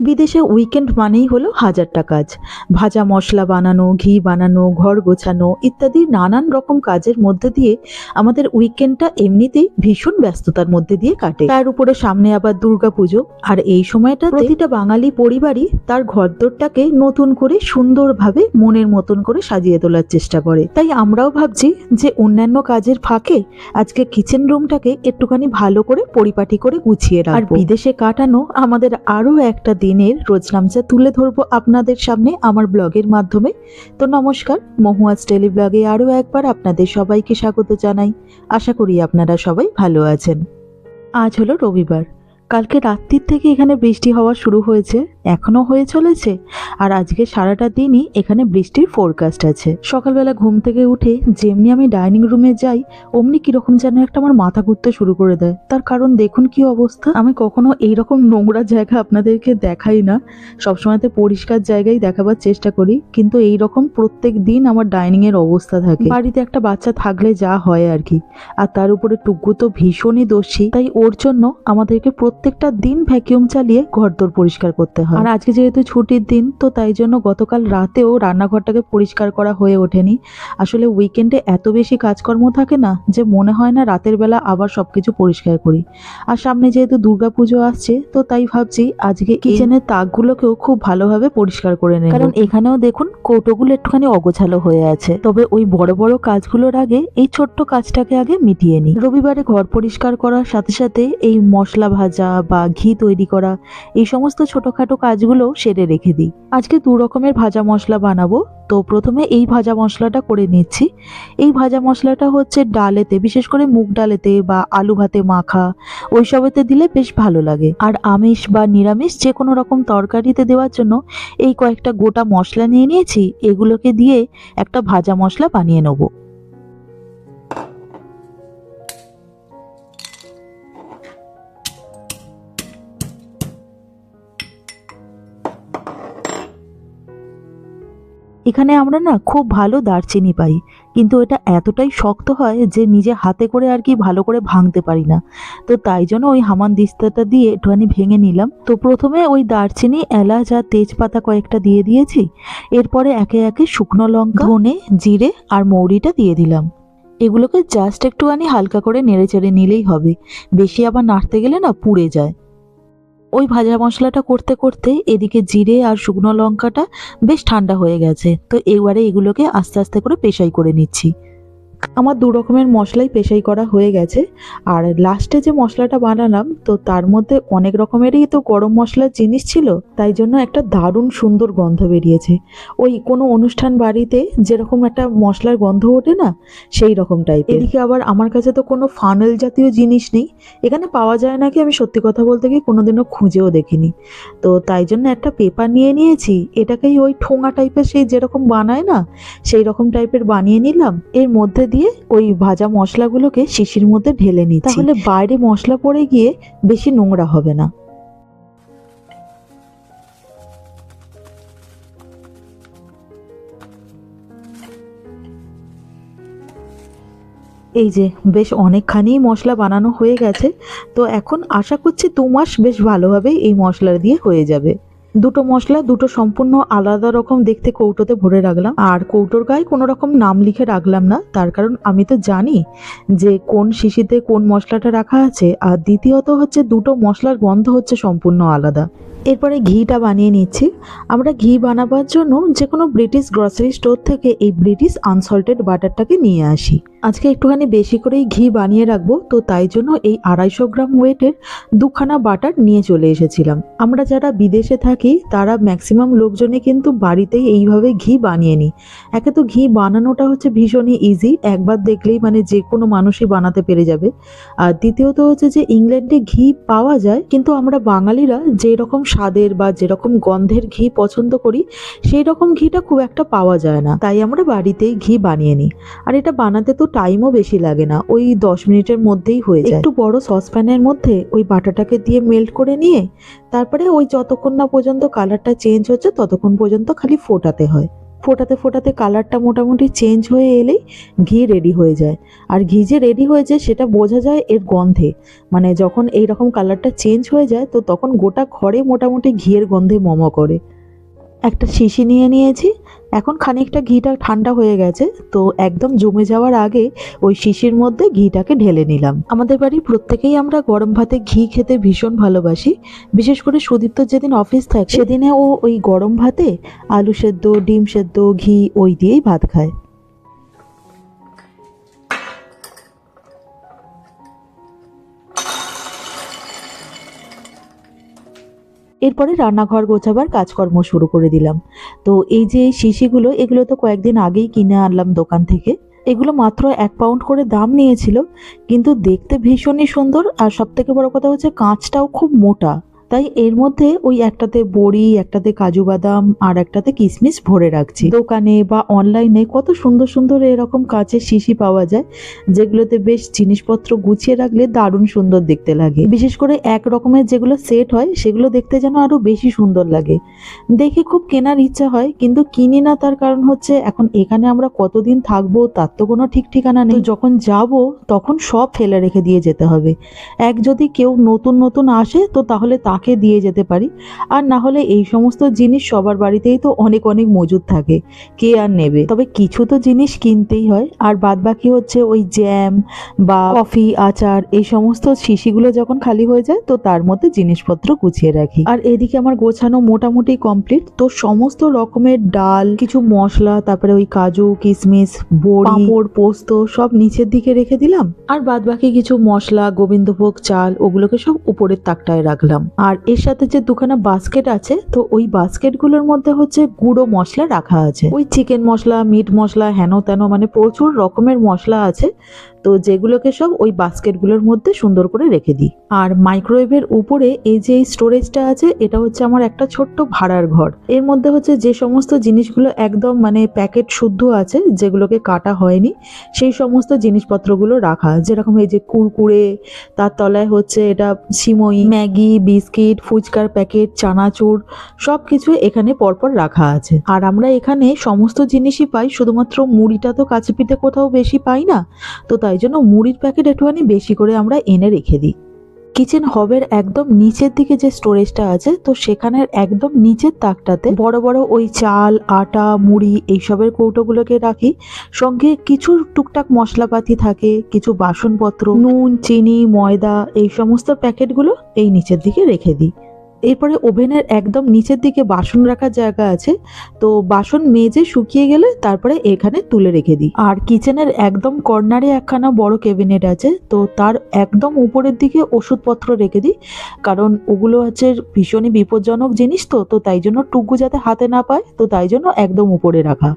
বিদেশে উইকেন্ড মানেই হলো হাজারটা কাজ। ভাজা মশলা বানানো, ঘি বানানো, ঘর গোছানো ইত্যাদি নানান রকম কাজের মধ্যে দিয়ে আমাদের উইকেন্ডটা এমনিতেই ভীষণ ব্যস্ততার মধ্যে দিয়ে কাটে। তার উপরে সামনে আবার দুর্গাপুজো। আর এই সময়টা প্রতিটা বাঙালি পরিবারই তার ঘরদোরটাকে নতুন করে সুন্দরভাবে মনের মতন করে সাজিয়ে তোলার চেষ্টা করে। তাই আমরাও ভাবছি যে অন্যান্য কাজের ফাঁকে আজকে কিচেন রুমটাকে একটুখানি ভালো করে পরিপাটি করে গুছিয়ে রাখব। আর বিদেশে কাটানো আমাদের আরও একটা দিনের রোজনামচা তুলে ধরবো আপনাদের সামনে আমার ব্লগের মাধ্যমে। তো নমস্কার, মহুয়াজ টেলি ব্লগে আরও একবার আপনাদের সবাইকে স্বাগত জানাই। আশা করি আপনারা সবাই ভালো আছেন। আজ হলো রবিবার। কালকে রাত্রির থেকে এখানে বৃষ্টি হওয়া শুরু হয়েছে এখনও হয়ে চলেছে। আর আজকে সারাটা দিনই এখানে বৃষ্টির ফোরকাস্ট আছে। সকালবেলা ঘুম থেকে উঠে যেমনি আমি ডাইনিং রুমে যাই, অমনি কীরকম যেন একটা আমার মাথা ঘুরতে শুরু করে দেয়। তার কারণ দেখুন কি অবস্থা? আমি কখনো এইরকম নোংরা জায়গা আপনাদেরকে দেখাই না। সবসময়তে পরিষ্কার জায়গায় দেখাবার চেষ্টা করি, কিন্তু এই রকম প্রত্যেক দিন আমার ডাইনিং এর অবস্থা থাকে। বাড়িতে একটা বাচ্চা থাকলে যা হয় আর কি। আর তার উপরে টুকু তো ভীষণই দোষী। তাই ওর জন্য আমাদেরকে প্রত্যেকটা দিন ভ্যাকিউম চালিয়ে ঘরদোর পরিষ্কার করতে হয়। আর আজকে যেহেতু ছুটির দিন তো তাই জন্য গতকাল রাতেও রান্নাঘরটাকে পরিষ্কার করা হয়ে ওঠেনি। আসলে উইকেন্ডে এত বেশি কাজকর্ম থাকে না যে মনে হয় না রাতের বেলা আবার সবকিছু পরিষ্কার করি। আর সামনে যেহেতু দুর্গাপুজো আসছে তো তাই ভাবছি আজকে কিচেনের তাকগুলোকেও খুব ভালোভাবে পরিষ্কার করে নেব। কারণ এখানেও দেখুন কৌটোগুলো একটুখানি অগোছালো হয়ে আছে। তবে ওই বড় বড় কাজগুলোর আগে এই ছোট্ট কাজটাকে আগে মিটিয়ে নিই। রবিবারে ঘর পরিষ্কার করার সাথে সাথে এই মশলা ভাজা বা ঘি তৈরি করা, এই সমস্ত ছোটখাটো কাজগুলো সেরে রেখে দিই। আজকে দু রকমের ভাজা মশলা বানাবো। তো প্রথমে এই ভাজা মশলাটা করে নিচ্ছি। এই ভাজা মশলাটা হচ্ছে ডালেতে, বিশেষ করে মুগ ডালেতে বা আলু ভাতে মাখা, ওইসবেতে দিলে বেশ ভালো লাগে। আর আমিষ বা নিরামিষ যে কোনো রকম তরকারিতে দেওয়ার জন্য এই কয়েকটা গোটা মশলা নিয়ে নিয়েছি, এগুলোকে দিয়ে একটা ভাজা মশলা বানিয়ে নেব। এখানে আমরা না খুব ভালো দারচিনি পাই, কিন্তু এটা এতটাই শক্ত হয় যে নিজে হাতে করে আর কি ভালো করে ভাঙতে পারি না। তো তাই জন্য ওই হামান দিস্তাটা দিয়ে একটুখানি ভেঙে নিলাম। তো প্রথমে ওই দারচিনি, এলাচ আর তেজপাতা কয়েকটা দিয়ে দিয়েছি। এরপরে একে একে শুকনো লঙ্কা, ধনে, জিরে আর মৌরিটা দিয়ে দিলাম। এগুলোকে জাস্ট একটুখানি হালকা করে নেড়ে চেড়ে নিলেই হবে। বেশি আবার নাড়তে গেলে না পুড়ে যায়। ওই ভাজা মশলাটা করতে করতে এদিকে জিরে আর শুকনো লঙ্কাটা বেশ ঠান্ডা হয়ে গেছে। তো এবারে এগুলোকে আস্তে আস্তে করে পেশাই করে নিচ্ছি। আমার দু রকমের মশলাই পেশাই করা হয়ে গেছে। আর লাস্টে যে মশলাটা বানালাম, তো তার মধ্যে অনেক রকমেরই তো গরম মশলার জিনিস ছিল, তাই জন্য একটা দারুণ সুন্দর গন্ধ বেরিয়েছে। ওই কোনো অনুষ্ঠান বাড়িতে যেরকম একটা মশলার গন্ধ ওঠে না, সেই রকম টাইপ এদিকে আবার আমার কাছে তো কোনো ফানেল জাতীয় জিনিস নেই। এখানে পাওয়া যায় নাকি আমি সত্যি কথা বলতে গিয়ে কোনোদিনও খুঁজেও দেখিনি। তো তাই জন্য একটা পেপার নিয়ে নিয়েছি, এটাকেই ওই ঠোঙা টাইপের সেই যেরকম বানায় না, সেই রকম টাইপের বানিয়ে নিলাম। এর মধ্যে দিয়ে ওই ভাজা মশলাগুলোকে শিশির মধ্যে ঢেলে নিচ্ছি। তাহলে বাইরে মশলা পড়ে গিয়ে বেশি নোংরা হবে না। এই যে বেশ অনেকখানি মশলা বানানো হয়ে গেছে, তো এখন আশা করছি দু মাস বেশ ভালোভাবেই এই মশলা দিয়ে হয়ে যাবে। দুটো মশলা, দুটো সম্পূর্ণ আলাদা রকম দেখতে কৌটোতে ভরে রাখলাম। আর কৌটোর গায়ে কোনো রকম নাম লিখে রাখলাম না। তার কারণ আমি তো জানি যে কোন শিশিতে কোন মশলাটা রাখা আছে। আর দ্বিতীয়ত হচ্ছে দুটো মশলার গন্ধ হচ্ছে সম্পূর্ণ আলাদা। এরপরে ঘিটা বানিয়ে নিচ্ছি। আমরা ঘি বানাবার জন্য যে কোনো ব্রিটিশ গ্রসারি স্টোর থেকে এই ব্রিটিশ আনসল্টেড বাটারটাকে নিয়ে আসি। আজকে একটুখানি বেশি করেই ঘি বানিয়ে রাখব, তো তাই জন্য এই আড়াইশো গ্রাম ওয়েটের দুখানা বাটার নিয়ে চলে এসেছিলাম। আমরা যারা বিদেশে থাকি, তারা ম্যাক্সিমাম লোকজনে কিন্তু বাড়িতেই এইভাবে ঘি বানিয়ে নিই। একে তো ঘি বানানোটা হচ্ছে ভীষণই ইজি একবার দেখলেই মানে যে কোনো মানুষই বানাতে পেরে যাবে। আর দ্বিতীয়ত হচ্ছে যে ইংল্যান্ডে ঘি পাওয়া যায়, কিন্তু আমরা বাঙালিরা যেই রকম স্বাদের বা যেরকম গন্ধের ঘি পছন্দ করি সেই রকম ঘিটা খুব একটা পাওয়া যায় না। তাই আমরা বাড়িতেই ঘি বানিয়ে নিই। আর এটা বানাতে তো টাইমও বেশি লাগে না। ওই দশ মিনিটের মধ্যেই হয়ে যায়। একটু বড় সসপ্যানের মধ্যে ওই বাটাটাকে দিয়ে মেল্ট করে নিয়ে, তারপরে ওই যতক্ষণ না পর্যন্ত কালারটা চেঞ্জ হচ্ছে, ততক্ষণ পর্যন্ত খালি ফোটাতে হয়। ফোটাতে ফোটাতে কালারটা মোটামুটি চেঞ্জ হয়ে এলেই ঘি রেডি হয়ে যায়। আর ঘি যে রেডি হয়ে যায় সেটা বোঝা যায় এর গন্ধে। মানে যখন এই রকম কালারটা চেঞ্জ হয়ে যায়, তো তখন গোটা ঘরে মোটামুটি ঘিয়ের গন্ধে মম করে। একটা শিশি নিয়ে নিয়েছি এখন খানিকটা ঘিটা ঠান্ডা হয়ে গেছে, তো একদম জমে যাওয়ার আগে ওই শিশির মধ্যে ঘিটাকে ঢেলে নিলাম। আমাদের বাড়ির প্রত্যেকেই আমরা গরম ভাতে ঘি খেতে ভীষণ ভালোবাসি। বিশেষ করে সুদীপ্ত যেদিন অফিস থাকে, সেদিনে ও ওই গরম ভাতে আলু সেদ্ধ, ডিম সেদ্ধ, ঘি ওই দিয়েই ভাত খায়। এরপরে রান্নাঘর গোছাবার কাজকর্ম শুরু করে দিলাম। তো এই যে শিশিগুলো, এগুলো তো কয়েকদিন আগেই কিনে আনলাম দোকান থেকে। এগুলো মাত্র এক পাউন্ড করে দাম নিয়েছিল, কিন্তু দেখতে ভীষণই সুন্দর। আর সব থেকে বড় কথা হচ্ছে, কাঁচটাও খুব মোটা। তাই এর মধ্যে ওই একটাতে বড়ি, একটাতে কাজু বাদাম আর একটাতে কিশমিশ ভরে রাখছি। দোকানে বা অনলাইনে কত সুন্দর সুন্দর এরকম কাঁচের শিশি পাওয়া যায়, যেগুলোতে বেশ জিনিসপত্র গুছিয়ে রাখলে দারুণ সুন্দর দেখতে লাগে। বিশেষ করে এক রকমের যেগুলো সেট হয়, সেগুলো দেখতে যেন আরও বেশি সুন্দর লাগে। দেখে খুব কেনার ইচ্ছা হয়, কিন্তু কিনি না তার কারণ হচ্ছে এখন এখানে আমরা কতদিন থাকব তার তো কোনো ঠিক ঠিকানা নেই। যখন যাব, তখন সব ফেলে রেখে দিয়ে যেতে হবে। এক যদি কেউ নতুন নতুন আসে, তো তাহলে তাকে দিয়ে যেতে পারি। আর না হলে এই সমস্ত জিনিস সবার বাড়িতেই তো অনেক অনেক মজুদ থাকে। কে আর নেবে? তবে কিছু তো জিনিস কিনতেই হয়। আর বাদ বাকি হচ্ছে ওই জ্যাম বা কফি, আচার এই সমস্ত শিশিগুলো যখন খালি হয়ে যায়, তো তার মধ্যে জিনিসপত্র গুছিয়ে রাখি। আর এদিকে আমার গোছানো মোটামুটি কমপ্লিট তো সমস্ত রকমের ডাল, কিছু মশলা, তারপরে ওই কাজু, কিশমিশ, বড়ি, পাঁপড়, পোস্ত সব নিচের দিকে রেখে দিলাম। আর বাদ বাকি কিছু মশলা, গোবিন্দভোগ চাল, ওগুলোকে সব উপরের তাকটায় রাখলাম। আর এর সাথে যে দুখানা বাস্কেট আছে, তো ওই বাস্কেটগুলোর মধ্যে হচ্ছে গুঁড়ো মশলা রাখা আছে। ওই চিকেন মশলা মিট মশলা হেন তেন মানে প্রচুর রকমের মশলা আছে। তো যেগুলোকে সব ওই বাস্কেটগুলোর মধ্যে সুন্দর করে রেখে দিই। আর মাইক্রোওয়েভের উপরে এই যে স্টোরেজটা আছে, এটা হচ্ছে আমার একটা ছোট্ট ভাড়ার ঘর। এর মধ্যে হচ্ছে যে সমস্ত জিনিসগুলো একদম মানে প্যাকেট শুদ্ধ আছে, যেগুলোকে কাটা হয়নি, সেই সমস্ত জিনিসপত্রগুলো রাখা। যেরকম এই যে কুরকুরে, তার তলায় হচ্ছে এটা সিমই, ম্যাগি, বিস্কিট, ফুচকার প্যাকেট, চানাচুর সব কিছু এখানে পরপর রাখা আছে। আর আমরা এখানে সমস্ত জিনিসই পাই, শুধুমাত্র মুড়িটা তো কাছে পিঠে কোথাও বেশি পাই না, তো তাই জন্য মুড়ির প্যাকেট একটুখানি বেশি করে আমরা এনে রেখে দিই। কিচেন হবের একদম নিচের দিকে যে স্টোরেজটা আছে, তো সেখানের একদম নিচের তাকটাতে বড় বড় ওই চাল, আটা, মুড়ি এইসবের কৌটোগুলোকে রাখি। সঙ্গে কিছু টুকটাক মশলাপাতি থাকে, কিছু বাসনপত্র, নুন, চিনি, ময়দা এই সমস্ত প্যাকেটগুলো এই নিচের দিকে রেখে দিই। এরপরে ওভেনের একদম নিচের দিকে বাসন রাখার জায়গা আছে। তো বাসন মেজে শুকিয়ে গেলে তারপরে এখানে তুলে রেখে দিই। আর কিচেনের একদম কর্নারে একখানা বড় ক্যাবিনেট আছে, তো তার একদম উপরের দিকে ওষুধপত্র রেখে দিই। কারণ ওগুলো হচ্ছে ভীষণই বিপজ্জনক জিনিস তো তো তাই জন্য টুকু যাতে হাতে না পায়, তো তাই জন্য একদম উপরে রাখা।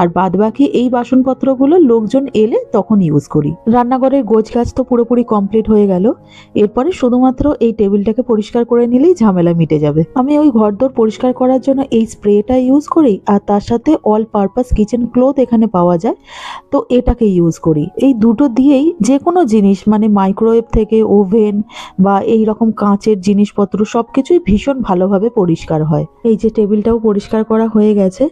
আর বাদ বাকি এই বাসনপত্রগুলো লোকজন এলে তখন ইউজ করি। রান্নাঘরের গোছ গাছ তো পুরোপুরি কমপ্লিট হয়ে গেল। এরপরে শুধুমাত্র এই টেবিলটাকে পরিষ্কার করে নিলেই ঝামেলা মিটে যাবে। আমি ওই ঘরদোর পরিষ্কার করার জন্য এই স্প্রেটা ইউজ করি আর তার সাথে অল পারপাস কিচেন ক্লোথ এখানে পাওয়া যায়। তো এটাকে ইউজ করি। এই দুটো দিয়েই যে কোনো জিনিস মানে মাইক্রোওয়েভ থেকে ওভেন বা এই রকম কাঁচের জিনিসপত্র সব কিছুই ভীষণ ভালোভাবে পরিষ্কার হয়। এই যে টেবিলটাও পরিষ্কার করা হয়ে গেছে।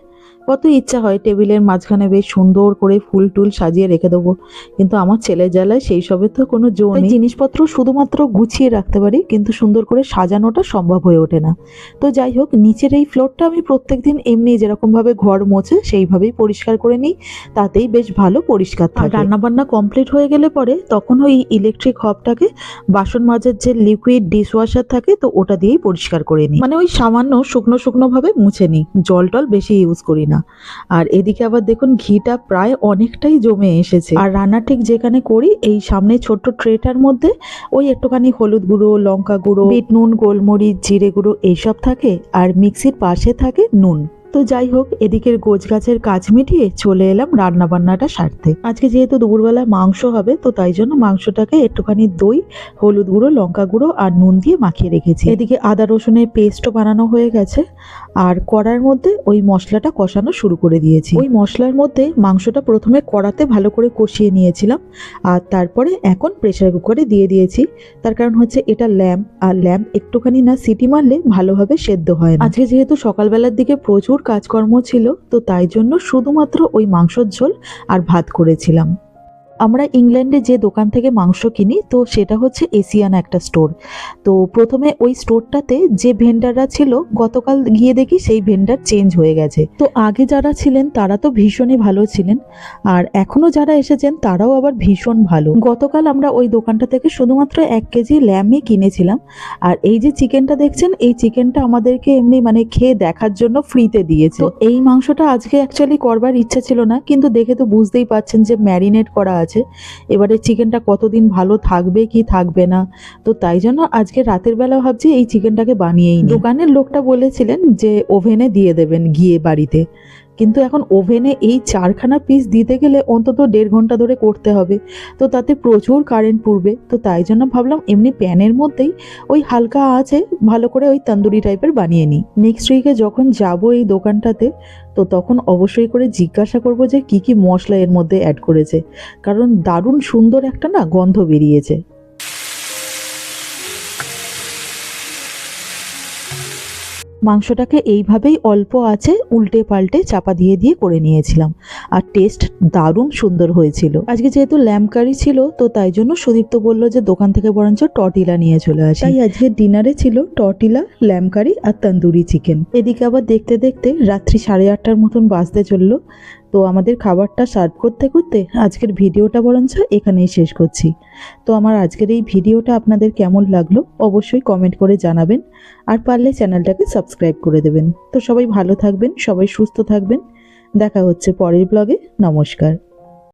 কত ইচ্ছা হয় টেবিলের মাঝখানে বেশ সুন্দর করে ফুল টুল সাজিয়ে রেখে দেবো। কিন্তু আমার ছেলে জ্বালায় সেই সবের তো কোনো জো নেই। জিনিসপত্র শুধুমাত্র গুছিয়ে রাখতে পারি কিন্তু সুন্দর করে সাজানোটা সম্ভব হয়ে ওঠে না। তো যাই হোক নিচের এই ফ্লোরটা আমি প্রত্যেকদিন এমনি যেরকমভাবে ঘর মোছে সেইভাবেই পরিষ্কার করে নিই। তাতেই বেশ ভালো পরিষ্কার থাকে। রান্না বান্না কমপ্লিট হয়ে গেলে পরে তখন ওই ইলেকট্রিক হবটাকে বাসন মাজার যে লিকুইড ডিশওয়াশার থাকে তো ওটা দিয়েই পরিষ্কার করে নিই। মানে ওই সামান্য শুকনো শুকনো ভাবে মুছে নিই। জল টল বেশি ইউজ করি না। আর এদিকে আবার দেখুন, ঘিটা প্রায় অনেকটাই জমে এসেছে। আর রান্না ঠিক যেখানে করি, এই সামনে ছোট্ট ট্রেটার মধ্যে ওই একটুখানি হলুদ গুঁড়ো, লঙ্কা গুঁড়ো, বিট নুন, গোলমরিচ, জিরে গুঁড়ো এইসব থাকে। আর মিক্সির পাশে থাকে নুন। তো যাই হোক, এদিকের গোছ গাছের কাজ মিটিয়ে চলে এলাম রান্না বান্নাটা সারতে। আজকে যেহেতু দুপুরবেলা মাংস হবে, তো তাই জন্য মাংসটাকে একটুখানি দই, হলুদ গুঁড়ো, লঙ্কা গুঁড়ো আর নুন দিয়ে মাখিয়ে রেখেছি। এদিকে আদা রসুনের পেস্টও বানানো হয়ে গেছে আর কড়ার মধ্যে ওই মশলাটা কষানো শুরু করে দিয়েছি। ওই মশলার মধ্যে মাংসটা প্রথমে কড়াতে ভালো করে কষিয়ে নিয়েছিলাম আর তারপরে এখন প্রেসার কুকারে দিয়ে দিয়েছি। তার কারণ হচ্ছে এটা ল্যাম্প, আর ল্যাম্প একটুখানি না সিটি মারলে ভালোভাবে সেদ্ধ হয় আজকে যেহেতু সকালবেলার দিকে প্রচুর কাজকর্ম ছিল তো তাই জন্য শুধুমাত্র ওই মাংসর ঝোল আর ভাত করেছিলাম। আমরা ইংল্যান্ডে যে দোকান থেকে মাংস কিনি, তো সেটা হচ্ছে এশিয়ান একটা স্টোর। তো প্রথমে ওই স্টোরটাতে যে ভেন্ডাররা ছিল, গতকাল গিয়ে দেখি সেই ভেন্ডার চেঞ্জ হয়ে গেছে। তো আগে যারা ছিলেন, তারা তো ভীষণই ভালো ছিলেন। আর এখনও যারা এসেছেন, তারাও আবার ভীষণ ভালো। গতকাল আমরা ওই দোকানটা থেকে শুধুমাত্র এক কেজি ল্যামই কিনেছিলাম। আর এই যে চিকেনটা দেখছেন, এই চিকেনটা আমাদেরকে এমনি মানে খেয়ে দেখার জন্য ফ্রিতে দিয়েছে। তো এই মাংসটা আজকে অ্যাকচুয়ালি করবার ইচ্ছা ছিল না, কিন্তু দেখে তো বুঝতেই পাচ্ছেন যে ম্যারিনেট করা আছে। এবারে চিকেনটা কতদিন ভালো থাকবে, কি থাকবে না? তো তাই জন্য আজকে রাতের বেলা ভাবছি এই চিকেনটাকে বানিয়েই দোকানের লোকটা বলেছিলেন যে ওভেনে দিয়ে দেবেন গিয়ে বাড়িতে। কিন্তু এখন ওভেনে এই চারখানা পিস দিতে গেলে অন্তত দেড় ঘণ্টা ধরে করতে হবে। তো তাতে প্রচুর কারেন্ট পুড়বে। তো তাই জন্য ভাবলাম এমনি প্যানের মধ্যেই ওই হালকা আছে, ভালো করে ওই তন্দুরি টাইপের বানিয়ে নিই। নেক্সট উইকে যখন যাব এই দোকানটাতে, তো তখন অবশ্যই করে জিজ্ঞাসা করব যে কি কি মশলা এর মধ্যে অ্যাড করেছে। কারণ দারুণ সুন্দর একটা না গন্ধ বেরিয়েছে। মাংসটাকে এইভাবেই অল্প আছে উল্টে পাল্টে চাপা দিয়ে দিয়ে করে নিয়েছিলাম। আর টেস্ট দারুণ সুন্দর হয়েছিল। আজকে যেহেতু ল্যাম্প কারি ছিল, তো তাই জন্য সুদীপ্ত বলল যে দোকান থেকে বরঞ্চ টটিলা নিয়ে চলে আসি। তাই আজকে ডিনারে ছিল টটিলা ল্যাম্প কারি আর তন্দুরি চিকেন এদিকে আবার দেখতে দেখতে রাত্রি সাড়ে আটটার মতন বাজতে চলল। তো আমাদের খাবারটা সার্ভ করতে করতে আজকের ভিডিওটা বরঞ্চ এখানেই শেষ করছি। তো আমার আজকের এই ভিডিওটা আপনাদের কেমন লাগল অবশ্যই কমেন্ট করে জানাবেন আর পারলে চ্যানেলটাকে সাবস্ক্রাইব করে দেবেন। তো সবাই ভালো থাকবেন, সবাই সুস্থ থাকবেন। দেখা হচ্ছে পরের ব্লগে। নমস্কার।